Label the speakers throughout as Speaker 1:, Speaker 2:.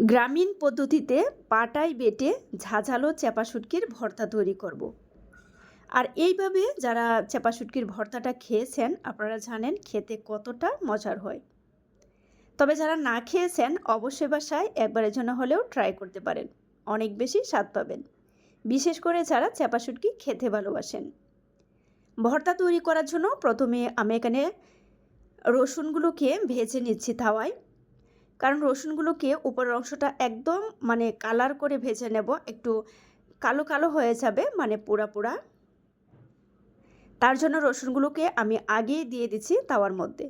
Speaker 1: গ্রামীণ পদ্ধতিতে পাটায় বেটে ঝাঝালো চেপা শুটকির ভর্তা তৈরি করব। আর এইভাবে যারা চেপা শুটকির ভর্তাটা খেয়েছেন, আপনারা জানেন খেতে কতটা মজার হয়। তবে যারা না খেয়েছেন, অবশ্যই বাসায় একবারের জন্য হলেও ট্রাই করতে পারেন। অনেক বেশি স্বাদ পাবেন। বিশেষ করে যারা চেপা শুটকি খেতে ভালোবাসেন। ভর্তা তৈরি করার জন্য প্রথমে আমি এখানে রসুনগুলোকে ভেজে নিচ্ছি তাওয়ায় কারণ রসুনগুলোকে উপরের অংশটা একদম মানে কালার করে ভেজে নেব। একটু কালো কালো হয়ে যাবে মানে পোড়া পোড়া। তার জন্য রসুনগুলোকে আমি আগেই দিয়ে দিচ্ছি তাওয়ার মধ্যে।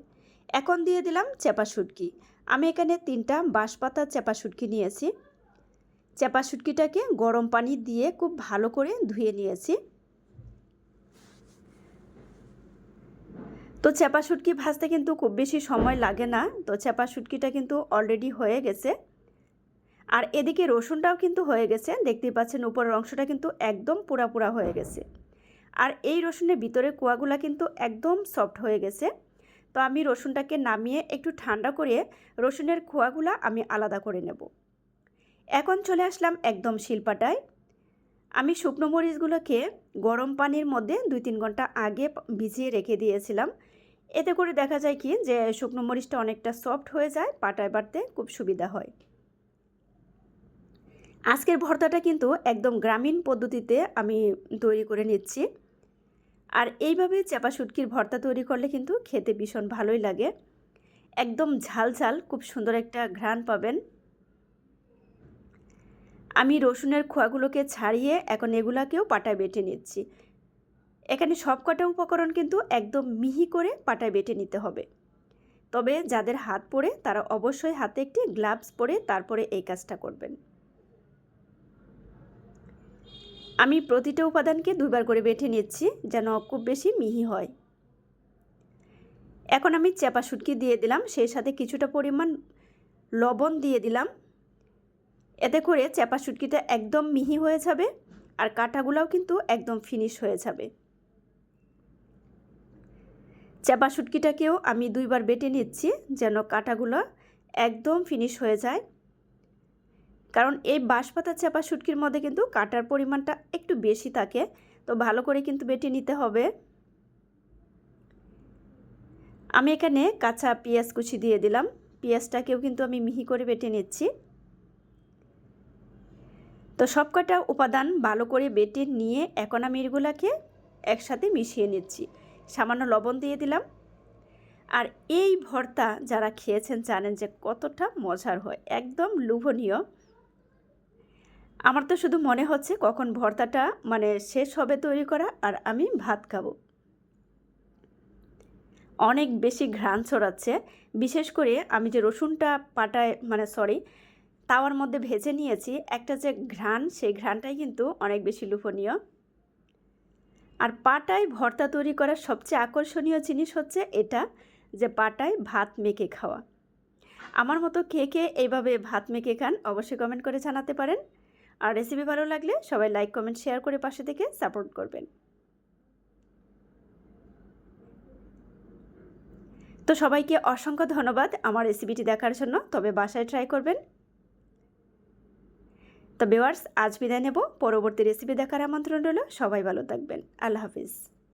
Speaker 1: এখন দিয়ে দিলাম চেপা শুটকি। আমি এখানে তিনটা বাঁশপাতা চেপা শুটকি নিয়েছি। চেপা শুটকিটাকে গরম পানি দিয়ে খুব ভালো করে ধুয়ে নিয়েছি। তো চেপা শুটকি ভাজতে কিন্তু খুব বেশি সময় লাগে না। তো চেপা শুটকিটা কিন্তু অলরেডি হয়ে গেছে। আর এদিকে রসুনটাও কিন্তু হয়ে গেছে। দেখতেই পাচ্ছেন উপরের অংশটা কিন্তু একদম পুরা পুরা হয়ে গেছে। আর এই রসুনের ভিতরে কুয়াগুলা কিন্তু একদম সফট হয়ে গেছে। তো আমি রসুনটাকে নামিয়ে একটু ঠান্ডা করে রসুনের খোয়াগুলা আমি আলাদা করে নেব। এখন চলে আসলাম একদম শিলপাটায়। আমি শুকনো মরিচগুলোকে গরম পানির মধ্যে দুই তিন ঘণ্টা আগে ভিজিয়ে রেখে দিয়েছিলাম। এতে করে দেখা যায় কি যে শুকনো মরিচটা অনেকটা সফট হয়ে যায়, পাটায় বাড়তে খুব সুবিধা হয়। আজকের ভর্তাটা কিন্তু একদম গ্রামীণ পদ্ধতিতে আমি তৈরি করে নিচ্ছি। আর এইভাবে চাপা শুটকির ভর্তা তৈরি করলে কিন্তু খেতে ভীষণ ভালোই লাগে। একদম ঝাল ঝাল, খুব সুন্দর একটা ঘ্রাণ পাবেন। আমি রসুনের খোয়াগুলোকে ছাড়িয়ে এখন এগুলাকেও পাটায় বেটে নিচ্ছি। এখানে সব কটা উপকরণ কিন্তু একদম মিহি করে পাটায় বেটে নিতে হবে। তবে যাদের হাত পড়ে, তারা অবশ্যই হাতে একটি গ্লাভস পরে তারপরে এই কাজটা করবেন। আমি প্রতিটা উপাদানকে দুইবার করে বেটে নিচ্ছি যেন খুব বেশি মিহি হয়। এখন আমি চেপা শুটকি দিয়ে দিলাম, সেই সাথে কিছুটা পরিমাণ লবণ দিয়ে দিলাম। এতে করে চেপা শুটকিটা একদম মিহি হয়ে যাবে আর কাঁটাগুলোও কিন্তু একদম ফিনিশ হয়ে যাবে। চাপা শুটকিটাকেও আমি দুইবার বেটে নিচ্ছি যেন কাঁটাগুলো একদম ফিনিশ হয়ে যায়। কারণ এই বাঁশপাতা চাপা শুটকির মধ্যে কিন্তু কাটার পরিমাণটা একটু বেশি থাকে, তো ভালো করে কিন্তু বেটে নিতে হবে। আমি এখানে কাঁচা পেঁয়াজ কুচি দিয়ে দিলাম। পেঁয়াজটাকেও কিন্তু আমি মিহি করে বেটে নিচ্ছি। তো সব কটা উপাদান ভালো করে বেটে নিয়ে এখন আমি এগুলাকে একসাথে মিশিয়ে নিচ্ছি। সামান্য লবণ দিয়ে দিলাম। আর এই ভর্তা যারা খেয়েছেন জানেন যে কতটা মজার হয়, একদম লোভনীয়। আমার তো শুধু মনে হচ্ছে কখন ভর্তাটা মানে শেষ হবে তৈরি করা আর আমি ভাত খাব। অনেক বেশি ঘ্রাণ ছড়াচ্ছে। বিশেষ করে আমি যে রসুনটা পাটায় মানে সরি তাওয়ার মধ্যে ভেজে নিয়েছি, একটা যে ঘ্রাণ সেই ঘ্রাণটাই কিন্তু অনেক বেশি লোভনীয়। আর পাটায় ভর্তা তৈরি করার সবচেয়ে আকর্ষণীয় জিনিস হচ্ছে এটা, যে পাটায় ভাত মেখে খাওয়া। আমার মতো কে কে এইভাবে ভাত মেখে খান অবশ্যই কমেন্ট করে জানাতে পারেন। আর রেসিপি ভালো লাগলে সবাই লাইক কমেন্ট শেয়ার করে পাশে থেকে সাপোর্ট করবেন। তো সবাইকে অসংখ্য ধন্যবাদ আমার রেসিপিটি দেখার জন্য, তবে বাসায় ট্রাই করবেন। তো বেওয়ার্স আজ বিদায় নেব। পরবর্তী রেসিপি দেখার আমন্ত্রণ রইল। সবাই ভালো থাকবেন। আল্লাহ হাফিজ।